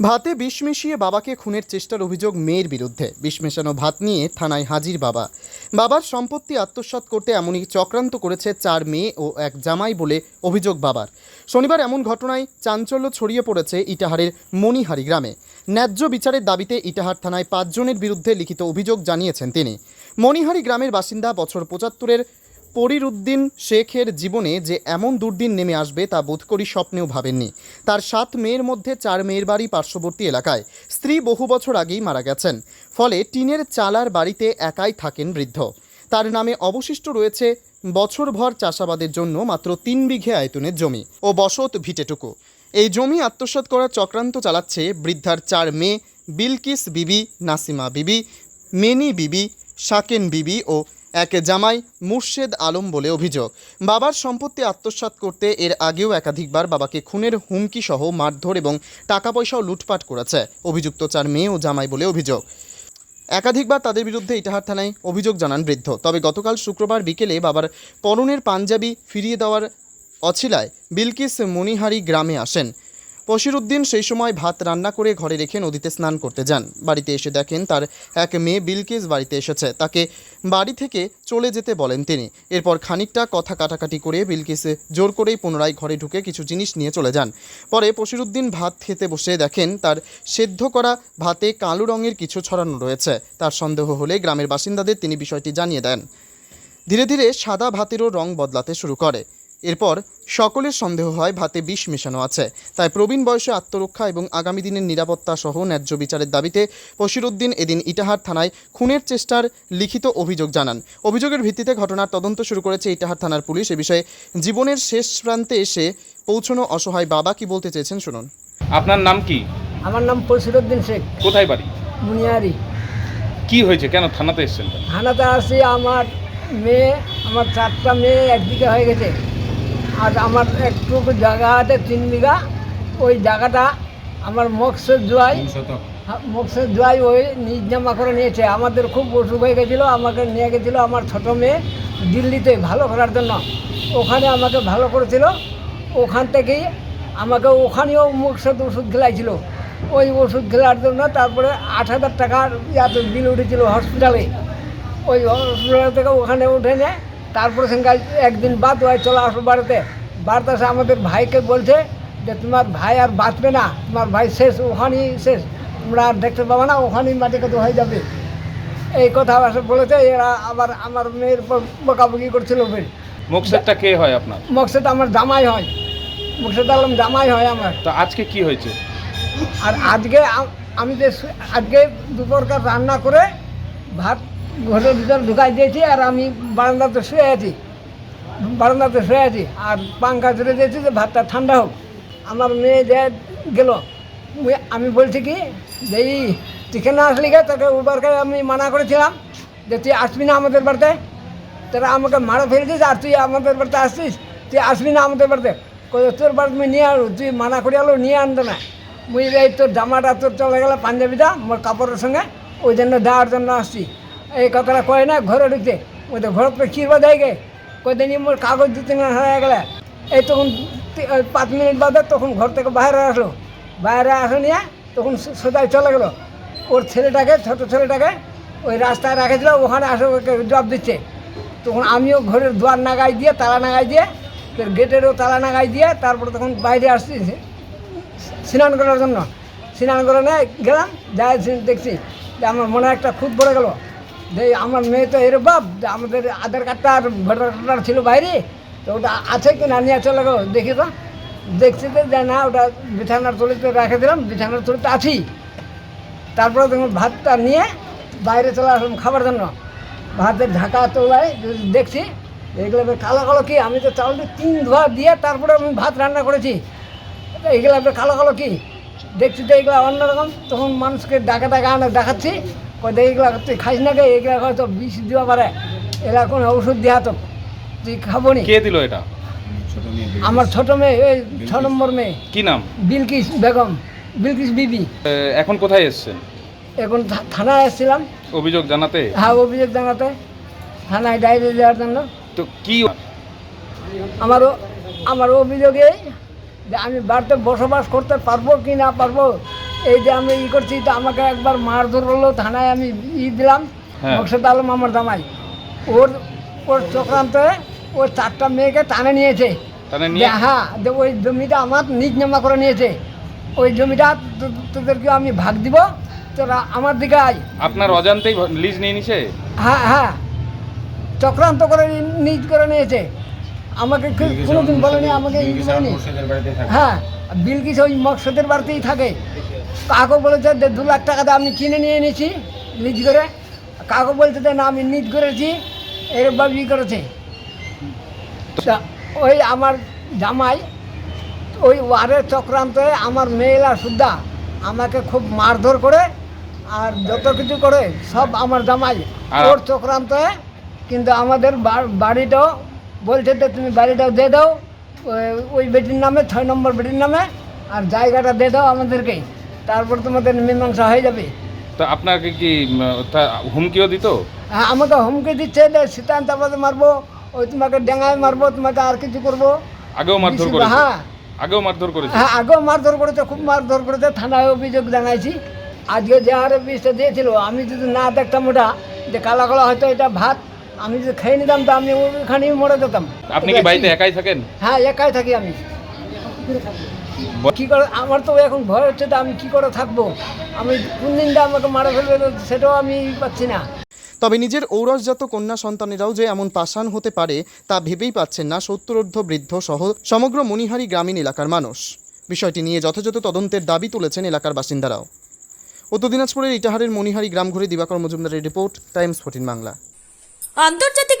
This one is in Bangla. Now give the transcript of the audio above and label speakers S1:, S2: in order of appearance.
S1: ভাতে বিষ মিশিয়ে বাবাকে খুনের চেষ্টার অভিযোগ মেয়ের বিরুদ্ধে। বিষ মেশানো ভাত নিয়ে থানায় হাজির বাবা। বাবার সম্পত্তি আত্মসাৎ করতে এমনই চক্রান্ত করেছে চার মেয়ে ও এক জামাই বলে অভিযোগ বাবার। শনিবার এমন ঘটনায় চাঞ্চল্য ছড়িয়ে পড়েছে ইটাহারের মণিহারি গ্রামে। ন্যায্য বিচারের দাবিতে ইটাহার থানায় পাঁচজনের বিরুদ্ধে লিখিত অভিযোগ জানিয়েছেন তিনি। মণিহারি গ্রামের বাসিন্দা বছর পঁচাত্তরের পরিরুদ্দিন শেখের জীবনে যে এমন দুর্দিন নেমে আসবে তা বোধ করি স্বপ্নেও ভাবেননি। তার সাত মেয়ের মধ্যে চার মেয়ের বাড়ি পার্শ্ববর্তী এলাকায়। স্ত্রী বহু বছর আগেই মারা গেছেন। ফলে টিনের চালার বাড়িতে একাই থাকেন বৃদ্ধ। তার নামে অবশিষ্ট রয়েছে বছরভর চাষাবাদের জন্য মাত্র তিন বিঘে আয়তনের জমি ও বসত ভিটেটুকু। এই জমি আত্মসাৎ করার চক্রান্ত চালাচ্ছে বৃদ্ধার চার মেয়ে বিলকিস বিবি, নাসিমা বিবি, মেনি বিবি, শাকেন বিবি ও এক জামাই মুর্শেদ আলম বলে অভিযোগ। বাবার সম্পত্তি আত্মসাৎ করতে এর আগেও একাধিকবার বাবাকে খুনের হুমকি সহ মারধর এবং টাকা পয়সাও লুটপাট করেছে, অভিযুক্ত চার মেয়ে ও জামাই বলে অভিযোগ। একাধিকবার তাদের বিরুদ্ধে ইটাহার থানায় অভিযোগ জানান বৃদ্ধ। তবে গতকাল শুক্রবার বিকেলে বাবার পরনের পাঞ্জাবি ফিরিয়ে দেওয়ার অছিলায় বিলকিস মণিহারি গ্রামে আসেন। পশিরুদ্দিন সেই সময় ভাত রান্না করে ঘরে রেখে নদীতে স্নান করতে যান। বাড়িতে এসে দেখেন তার এক মেয়ে বিলকিস বাড়িতে এসেছে। তাকে বাড়ি থেকে চলে যেতে বলেন তিনি। এরপর খানিকটা কথা কাটাকাটি করে বিলকিস জোর করেই পুনরায় ঘরে ঢুকে কিছু জিনিস নিয়ে চলে যান। পরে পশিরুদ্দিন ভাত খেতে বসে দেখেন তার সেদ্ধ করা ভাতে কালো রঙের কিছু ছড়ানো রয়েছে। তার সন্দেহ হলে গ্রামের বাসিন্দাদের তিনি বিষয়টি জানিয়ে দেন। ধীরে ধীরে সাদা ভাতেরও রং বদলাতে শুরু করে। এরপর সকলের সন্দেহ হয় ভাতে বিষ মেশানো আছে। তাই প্রবীণ বয়সে আত্মরক্ষা এবং আগামী দিনের নিরাপত্তা সহ ন্যায্য বিচারের দাবিতে বশিরুদ্দিন এদিন ইটাহার থানায় খুনের চেষ্টার লিখিত অভিযোগ জানান। অভিযোগের ভিত্তিতে ঘটনার তদন্ত শুরু করেছে ইটাহার থানার পুলিশ। এ বিষয়ে জীবনের শেষ প্রান্তে এসে পৌঁছনো অসহায় বাবা কি বলতে চেয়েছেন শুনুন।
S2: আপনার নাম কি?
S3: আমার নাম পরশুরুদ্দিন শেখ।
S2: কোথায় বাড়ি?
S3: মুনিয়ারি।
S2: কি হয়েছে? কেন থানাতে এসেছেন?
S3: থানাতে আসি আমার মেয়ে আমার চারটা মেয়ে একদিকে হয়ে গেছে। আর আমার একটু জায়গা আছে তিন বিঘা। ওই জায়গাটা আমার মকসের জোয়াই। মকসের জোয়াই ওই নিজ জামা করে নিয়েছে। আমাদের খুব অসুখ হয়ে গেছিল আমাকে নিয়ে গেছিল আমার ছোটো মেয়ে দিল্লিতে ভালো করার জন্য। ওখানে আমাকে ভালো করেছিল। ওখান থেকেই আমাকে ওখানেও মুখসেদ ওষুধ খেলাইছিল। ওই ওষুধ খেলার জন্য তারপরে আট হাজার টাকার ইয়াতে বিল উঠেছিল হসপিটালে ওই হসপিটাল থেকে ওখানে উঠে নেয় তারপরে সঙ্গে একদিন বাদ ওই চলে আসো বাড়িতে। বাড়িতে এসে আমাদের ভাইকে বলছে যে তোমার ভাই আর বাঁচবে না। তোমার ভাই শেষ ওখানেই শেষ। তোমরা আর দেখতে পাবো না ওখানেই মাটি কত হয়ে যাবে। এই কথা এসে বলেছে এরা আবার আমার মেয়ের বকাবকি করছিল ফের।
S2: মোকসেদটা কে হয় আপনার?
S3: মকসেদ আমার জামাই হয়। মকসেদ আলম জামাই হয় আমার।
S2: তো আজকে কি হয়েছে?
S3: আর আজকে আমি যে আজকে দুপুরকার রান্না করে ভাত ঘরের ভিতর ঢুকাই দিয়েছি আর আমি বারান্দাতে শুয়ে আছি। বারান্দাতে শুয়ে আছি আর পাঙ্খা ছেড়ে দিয়েছি যে ভাতটা ঠান্ডা হোক। আমার মেয়ে যে গেল আমি বলছি কি, যে তুই কেন আসলি গে, তোকে উবারকে আমি মানা করেছিলাম যে তুই আসবি না আমাদের বাড়িতে। তারা আমাকে মারা ফেলে দিস আর তুই আমাদের বাড়িতে আসছিস, তুই আসবি না আমাদের বাড়িতে। তোর বাড়িতে মুই নিয়ে আলো, তুই মানা করে আলো, নিয়ে আনতে না। মুই এই তোর জামাটা তোর চলে গেল পাঞ্জাবিটা, মোর কাপড়ের সঙ্গে, ওই জন্য দেওয়ার জন্য আসছি। এই কথাটা কয় না, ঘরে ঢুকতে ওই তো ঘর তো ক্ষীর বাজাই গে কই দিন মোর কাগজ দিতে না হয়ে গেলে? এই তখন পাঁচ মিনিট বাদে তখন ঘর থেকে বাইরে আসলো। বাইরে আসে নিয়ে তখন সোজাই চলে গেলো। ওর ছেলেটাকে, ছোট ছেলেটাকে ওই রাস্তায় রেখেছিল ওখানে আসে ওকে জব দিচ্ছে। তখন আমিও ঘরের দুয়ার নাগাই দিয়ে, তালা নাগাই দিয়ে, ফের গেটেরও তালা নাগাই দিয়ে, তারপরে তখন বাইরে আসছি স্নান করার জন্য। স্নান করে নিয়ে গেলাম, যাই দেখছি যে আমার মনে একটা খুব পড়ে গেল। আমার মেয়ে তো এর বাপ আমাদের আধার কার্ডটা আর ভোটার কার্ডটা ছিল বাইরে। তো ওটা আছে কি না, নিয়ে চলে গো, দেখি তো। দেখছি তো, যে না, ওটা বিছানার তলিতে রেখে দিলাম, বিছানার তলিতে আছি। তারপরে তখন ভাতটা নিয়ে বাইরে চলে আসলাম খাবার জন্য। ভাতের ঢাকা তোলায় দেখছি, এগুলো কালো কালো কি? আমি তো চাউলটা তিন ধোয়া দিয়ে তারপরে আমি ভাত রান্না করেছি। এগুলো কালো কালো কি? দেখছি তো এগুলো অন্যরকম, তখন মানুষকে ডাকা ডাকা আনে দেখাচ্ছি। কই দেখ এগুলো তুই খাইস না গে? এগুলো হয়তো বিষ দেওয়া পারে। এগুলা কোনো ওষুধ দেওয়া তো তুই খাব নি?
S2: কে দিল এটা?
S3: আমার ছোট মেয়ে এই ছ নম্বর মেয়ে।
S2: কি নাম?
S3: বিলকিস বেগম বিলকিস বিবি।
S2: এখন কোথায় এসেছেন?
S3: এখন থানায় এসেছিলাম।
S2: অভিযোগ জানাতে?
S3: হ্যাঁ অভিযোগ জানাতে। থানায় ডায়েরি দেওয়ার জন্য।
S2: তো কি
S3: আমারও আমার অভিযোগ যে আমি বাড়িতে বসবাস করতে পারব কি না পারব এই যে আমি ই করছি তো আমাকে একবার মারধর করল থানায় আমি ই দিলাম
S2: হ্যাঁ।
S3: মকসদ আলম আমার জামাই। ওর ওর চক্রান্ত ওর চারটা মেয়েকে টানে নিয়েছে। যে হ্যাঁ যে ওই জমিটা আমার নিজ নামা করে নিয়েছে। ওই জমিটা তো- তোদেরকে আমি ভাগ দিব তোরা আমার দিকে আয়।
S2: আপনার অজান্তেই লিজ নিয়ে নিছে?
S3: হ্যাঁ হ্যাঁ। চক্রান্ত করে নিজ করে নিয়েছে। আমাকে কোনোদিন বলেনি আমাকে হ্যাঁ বিলকিস ওই মকসদের বাড়িতেই থাকে। কাকু বলেছে যে দু লাখ টাকা দিয়ে আমি কিনে নিয়ে এনেছি নিজ করে কাকু বলছে যে না আমি নিজ করেছি এরকম ই করেছে। ওই আমার জামাই ওই ওয়ারের চক্রান্তে আমার মেয়েরা সুদ্ধা আমাকে খুব মারধর করে আর যত কিছু করে সব আমার জামাই। ওর চক্রান্তে কিন্তু আমাদের বাড়িটাও বলছে যে তুমি বাড়িটাও দিয়ে দাও ওই- ওই বেটির নামে ছয় নম্বর বেটির নামে আর জায়গাটা দিয়ে দাও আমাদেরকে। তারপর তোমাদের মীমাংসা হয়ে যাবে।
S2: তো আপনাকে কি তা- হুমকিও দিত?
S3: হ্যাঁ আমাকে হুমকি দিচ্ছে যে সীতান চাপাতে মারবো ওই তোমাকে ডেঙ্গায় মারবো তোমাকে আর কিছু করব।
S2: আগেও মারধর করেছে?
S3: হ্যাঁ।
S2: আগেও মারধর করেছে?
S3: হ্যাঁ আগেও মারধর করেছে খুব মারধর করেছে থানায় অভিযোগ জানাইছি। আজকে যে হারে বিষটা দিয়েছিল আমি যদি না দেখতাম ওটা যে কালা কালা হয়তো এটা ভাত আমি যদি খেয়ে নিতাম তো আমি ওখানেই মরে যেতাম।
S2: আপনি কি বাড়িতে একাই থাকেন?
S3: হ্যাঁ একাই থাকি আমি। কি করে? আমার তো এখন ভয় হচ্ছে তো আমি কি করে থাকব? আমি কোন দিনটা আমাকে মারা ফেলবে সেটাও আমি পাচ্ছি না।
S1: তবে নিজের ঔরসজাত কন্যা সন্তানেরাও যে এমন পাষাণ হতে পারে তা ভেবেই পাচ্ছেন না সত্তরোর্ধ বৃদ্ধ সহ সমগ্র মণিহারি গ্রামীণ এলাকার মানুষ। বিষয়টি নিয়ে যথাযথ তদন্তের দাবি তুলেছেন এলাকার বাসিন্দারাও। উত্তর দিনাজপুরের ইটাহারের মণিহারি গ্রাম ঘুরে দিবাকর মজুমদারের রিপোর্ট টাইমস ফোর্টিন বাংলা।
S4: আন্তর্জাতিক